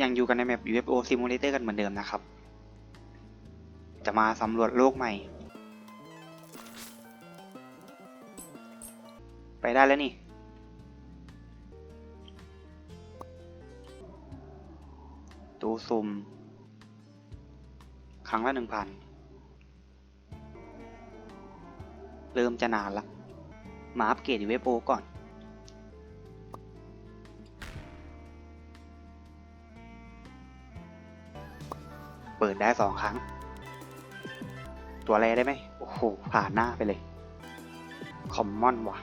ยังอยู่กันในแมป UFO Simulator กันเหมือนเดิมนะครับ จะมาสำรวจโลกใหม่ ไปได้แล้วนี่ ตูซุม ครั้งละหนึ่งพัน เริ่มจะนานละ มาอัปเกรด UFO ก่อน ปิดได้สองครั้ง ตัวแรได้ไหมโอ้โห ผ่านหน้าไปเลย คอมมอนว่ะ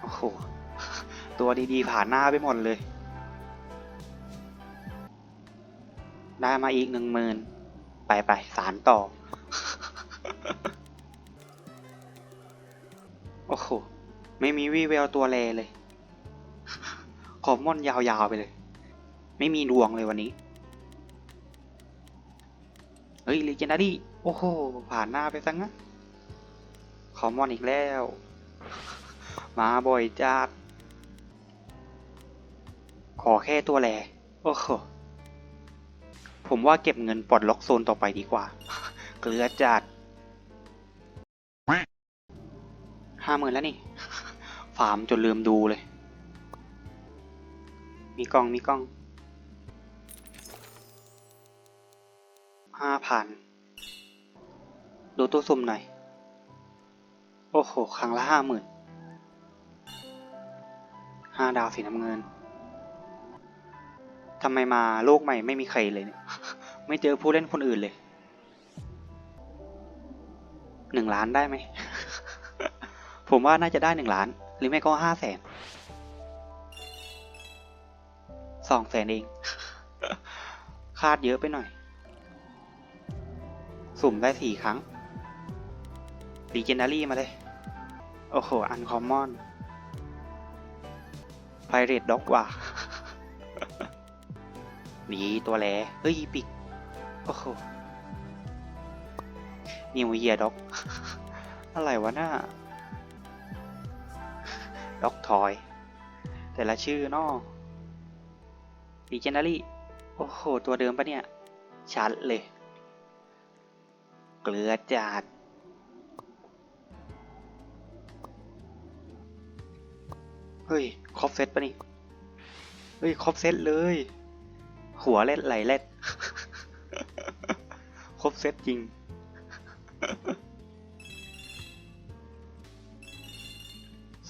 โอ้โห ตัวดีๆ ผ่านหน้าไปหมดเลย ได้มาอีกหนึ่งหมื่นไปไปๆสารต่อ โอ้โห ไม่มีวี่แววตัวแลเลย คอมมอนยาวๆไปเลย ไม่มีดวงเลยวันนี้ เฮ้ย l ีเจนดารี่โอ้โห ผ่านหน้าไปซังนะคอมมอนอีกแล้ว มาบ่อยจัดขอแค่ตัวแลโอ้โห ผมว่าเก็บเงินปลดล็อกโซนต่อไปดีกว่า เกลือจัดห้าหมื่นแล้วนี่ ฟาร์มจนลืมดูเลย มีกล้องมีกล้อง ห้าพันดูตู้ซุ่มหน่อย โอ้โห ครั้งละห้าหมื่นห้าดาวสีน้ำเงินทำไมมาโลกใหม่ไม่มีใครเลยเนี่ยไม่เจอผู้เล่นคนอื่นเลยหนึ่งล้านได้ไหม ผมว่าน่าจะได้หนึ่งล้าน หรือไม่ก็ห้าแสนสองแสนเอง คาดเยอะไปหน่อย สุ่มได้สี่ครั้ง d ีเจนารี่มาเลย โอ้โห อันคอมมอนไพเรตด็อกว่ะมีตัวแลเฮ้ยปิก โอ้โห นิวเยียด็อก อะไรวะน่าด็อกทอย แต่ละชื่อนอดีเจนารี่ โอ้โห ตัวเดิมปะเนี่ย ชัดเลย เกลือจัดเฮ้ย ครบเซตปะนี่ เฮ้ย ครบเซตเลย หัวเล็ดไหลเล็ด ครบเซตจริง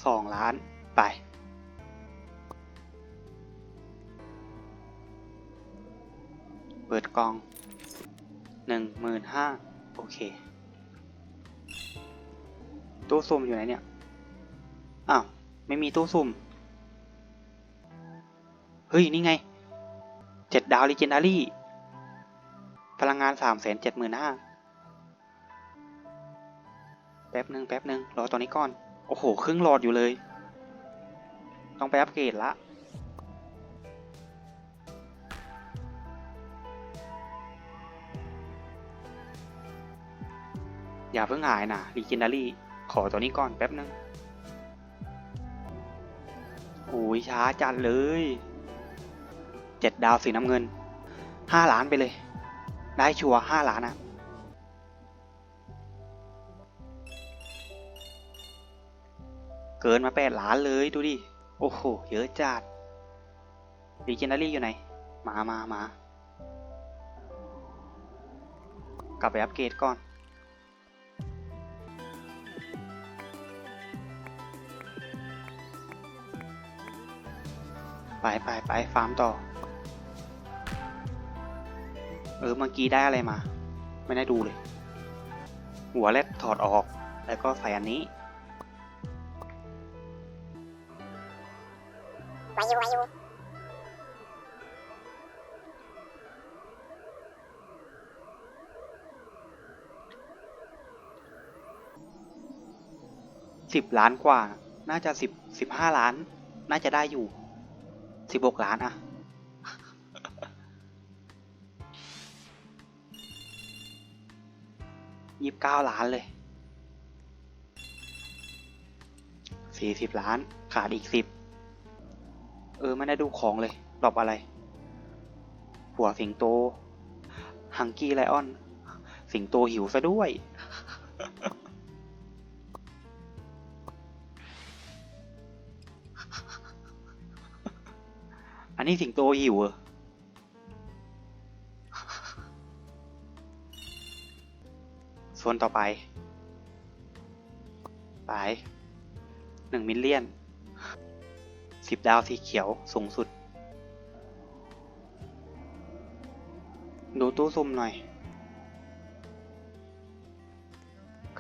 สองล้านไป เปิดกล่องหนึ่งหมื่นห้า โอเค ตู้ซุ่มอยู่ไหนเนี่ย อ้าว ไม่มีตู้ซุ่ม เฮ้ย นี่ไง เจ็ดดาวลิเจนดารี่ พลังงานสามแสนเจ็ดหมื่นห้าแป๊บหนึ่งแป๊บหนึ่งรอตอนนี้ก่อน โอ้โห ครึ่งหลอดอยู่เลย ต้องไปอัปเกรดละ อย่าเพิ่งหายนะ Legendary ขอตัวนี้ก่อนแป๊บนึงโอ้ยช้าจัดเลยเจ็ดดาวสีน้ำเงินห้าล้านไปเลย ได้ชัวห้าล้านอะเกินมาแปดล้านเลยดูดิ โอ้โห เยอะจัด Legendary อยู่ไหน มามามา กลับไปอัปเกรดก่อน ไปไปไปฟาร์มต่อ เออเมื่อกี้ได้อะไรมา ไม่ได้ดูเลย หัวเล็ดถอดออกแล้วก็ใส่อันนี้วายุวายุสิบล้านกว่า น่าจะสิบสิบห้าล้าน น่าจะได้อยู่ สิบหกล้านอะยี่สิบเก้าล้านเลยสี่สิบล้าน ขาดอีกสิบเออ ไม่ได้ดูของเลยดรอปอะไร หัวสิงโต ฮังกี้ไลออน สิงโตหิวซะด้วย นนี้สิงโตหิวเหรอส่วนต่อไปไปหนึ่งมิลเลียนสิบดาวสีเขียวสูงสุด ดูตู้ซุ่มหน่อย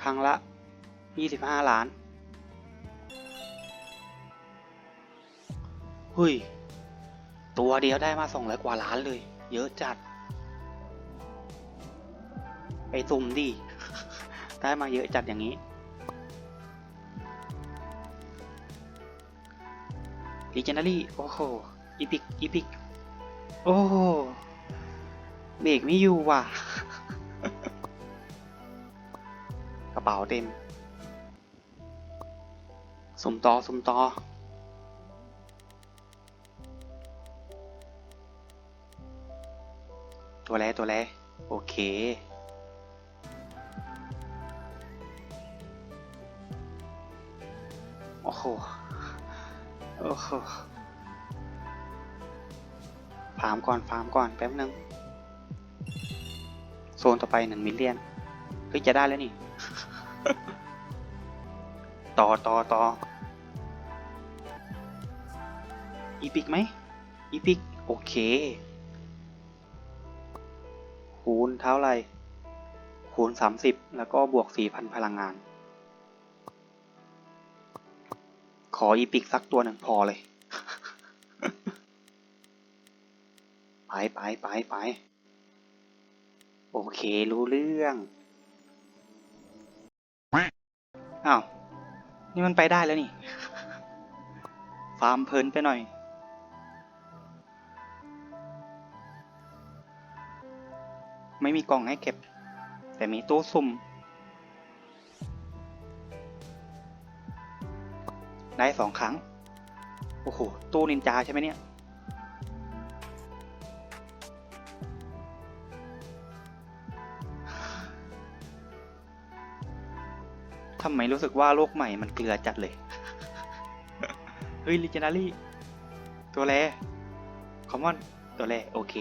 ครั้งละยี่สิบห้าล้าน เฮ้ย ตัวเดียวได้มาสองร้อยกว่าล้านเลย เยอะจัด ไปซุ่มดิ ได้มาเยอะจัดอย่างนี้ลีเจน d ารี่โอ้โหอีพิกอีพิก โอ้โหเบรกไม่อยู่ว่ะ กระเป๋าเต็ม สุ่มต่อสุ่มต่อ ตัวแรตัวแรโอเค โอ้โห โอ้โหฟาร์มก่อนฟาร์มก่อนแป๊บนึง โซนต่อไปหนึ่งมิลเลียน เฮ้ย จะได้แล้วนี่ ต่อต่อต่ออีพิกไหมอีพิก โอเค คูณเท่าไหร่คูณ 30 แล้วก็บวก 4,000 พลังงาน ขออีพิกสักตัวหนึ่งพอเลย ไปไปไปไปโอเครู้เรื่องอ้าว นี่มันไปได้แล้วนี่ ฟาร์มเพลินไปหน่อย ไม่มีกล่องให้เก็บ แต่มีตู้ซุ่ม ได้สองครั้ง โอ้โห ตู้นินจาใช่ไหมเนี่ย ทำไมรู้สึกว่าโลกใหม่มันเกลือจัดเลย เฮ้ยลิเจนารี่ ตัวแรคอมมอน ตัวแรโอเค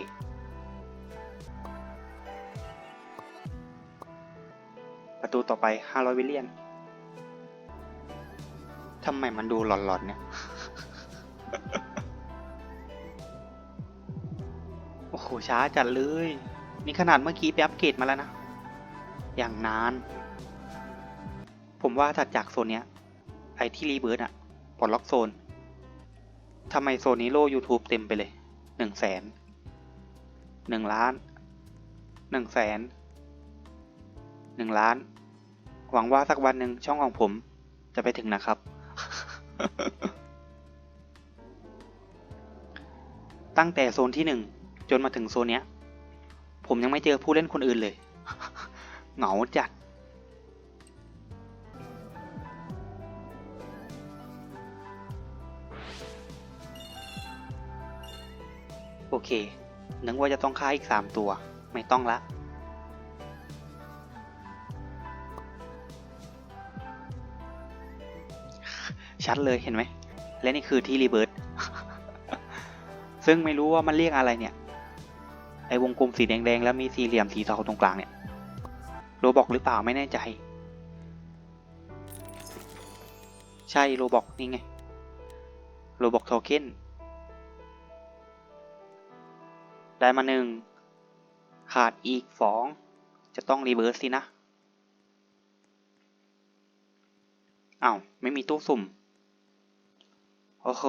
ตูต่อไป 500 วิลเลียนทำไมมันดูหลอนๆเนี่ย โอ้โห ช้าจัดเลย นี่ขนาดเมื่อกี้ไปอัปเกรดมาแล้วนะ อย่างนาน ผมว่าถัดจากโซนเนี้ย ไอที่รีเบิร์ดอะปลดล็อกโซน ทำไมโซนนี้โล่ YouTube เต็มไปเลย หนึ่งแสน หนึ่งล้าน หนึ่งแสน หนึ่งล้าน หวังว่าสักวันหนึ่งช่องของผมจะไปถึงนะครับ ตั้งแต่โซนที่หนึ่งจนมาถึงโซนเนี้ย ผมยังไม่เจอผู้เล่นคนอื่นเลย เหงาจัด โอเค นึกว่าจะต้องฆ่าอีกสามตัว ไม่ต้องละ ชัดเลยเห็นไหม และนี่คือที่รีเบิร์ตซึ่งไม่รู้ว่ามันเรียกอะไรเนี่ยไอวงกลมสีแดงๆแล้วมีสี่เหลี่ยมสีเทาตรงกลางเนี่ยโรบอกหรือเปล่าไม่แน่ใจ ใช่โรบอกนี่ไงโรบอกโทเค็นได้มาหนึ่งขาดอีกสองจะต้องรีเบิร์สสินะอ้าว ไม่มีตู้สุ่ม โอ้โห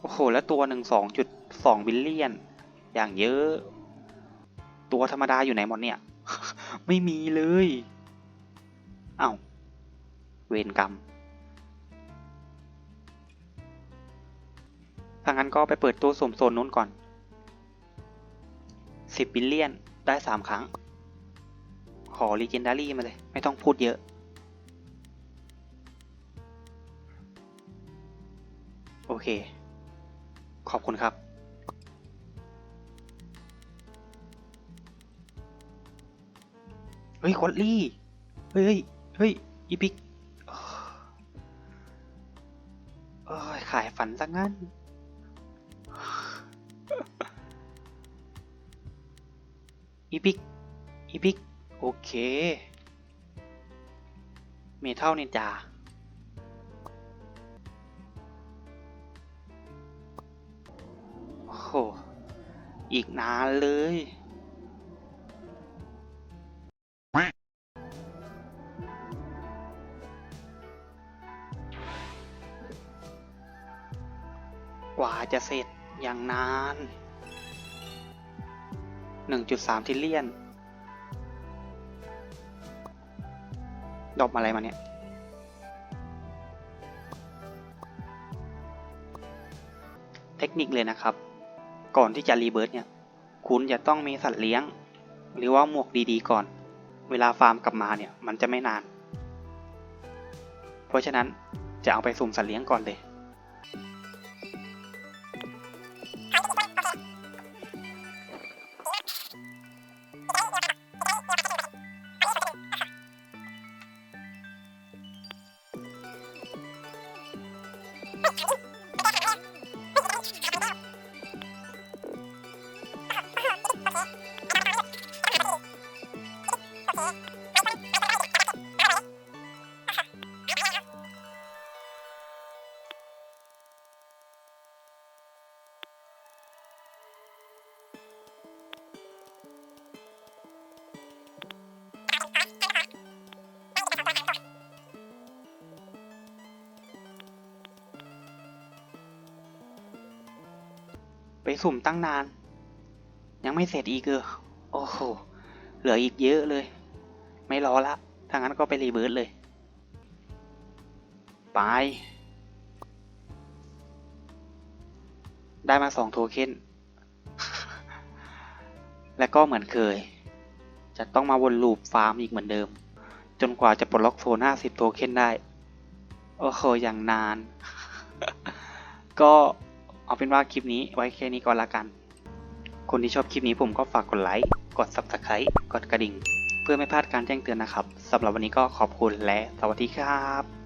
โอ้โห แล้วตัวหนึ่งสองจุดสองบิลเลียน อย่างเยอะ ตัวธรรมดาอยู่ไหนหมดเนี่ย ไม่มีเลยอ้าว เวรกรรมถ้างั้นก็ไปเปิดตู้สุ่มโซนนู้นก่อนสิบบิลเลียน ได้สามครั้ง ขอ Legendary มาเลย ไม่ต้องพูดเยอะ โอเค ขอบคุณครับ เฮ้ยคอลลี่ เฮ้ย เฮ้ย อีพิกโอ้ยขายฝันซะงั้น อีพิก อีพิก โอเค เมทัลเนจา โห อีกนานเลย กว่าจะเสร็จอย่างนาน 1.3ทิลเลียน ดอกอะไรมาเนี่ยเทคนิคเลยนะครับ ก่อนที่จะรีเบิร์ตเนี่ย คุณจะต้องมีสัตว์เลี้ยง หรือว่าหมวกดีๆก่อน เวลาฟาร์มกลับมาเนี่ยมันจะไม่นาน เพราะฉะนั้นจะเอาไปสุ่มสัตว์เลี้ยงก่อนเลย ไปสุ่มตั้งนาน ยังไม่เสร็จอีกเออโอ้โห เหลืออีกเยอะเลย ไม่รอละถ้างั้นก็ไปรีเบิร์ตเลย ไป ได้มาสองโทเค็น และก็เหมือนเคย จะต้องมาวนลูปฟาร์มอีกเหมือนเดิม จนกว่าจะปลดล็อกโซน50 โทเค็นได้ โอ้โหอย่างนาน ก็เอาเป็นว่าคลิปนี้ไว้แค่นี้ก่อนละกัน คนที่ชอบคลิปนี้ผมก็ฝากกดไลค์ กด Subscribe กดกระดิ่ง พื่อไม่พลาดการแจ้งเตือนนะครับสำหรับวันนี้ก็ขอบคุณและสวัสดีครับ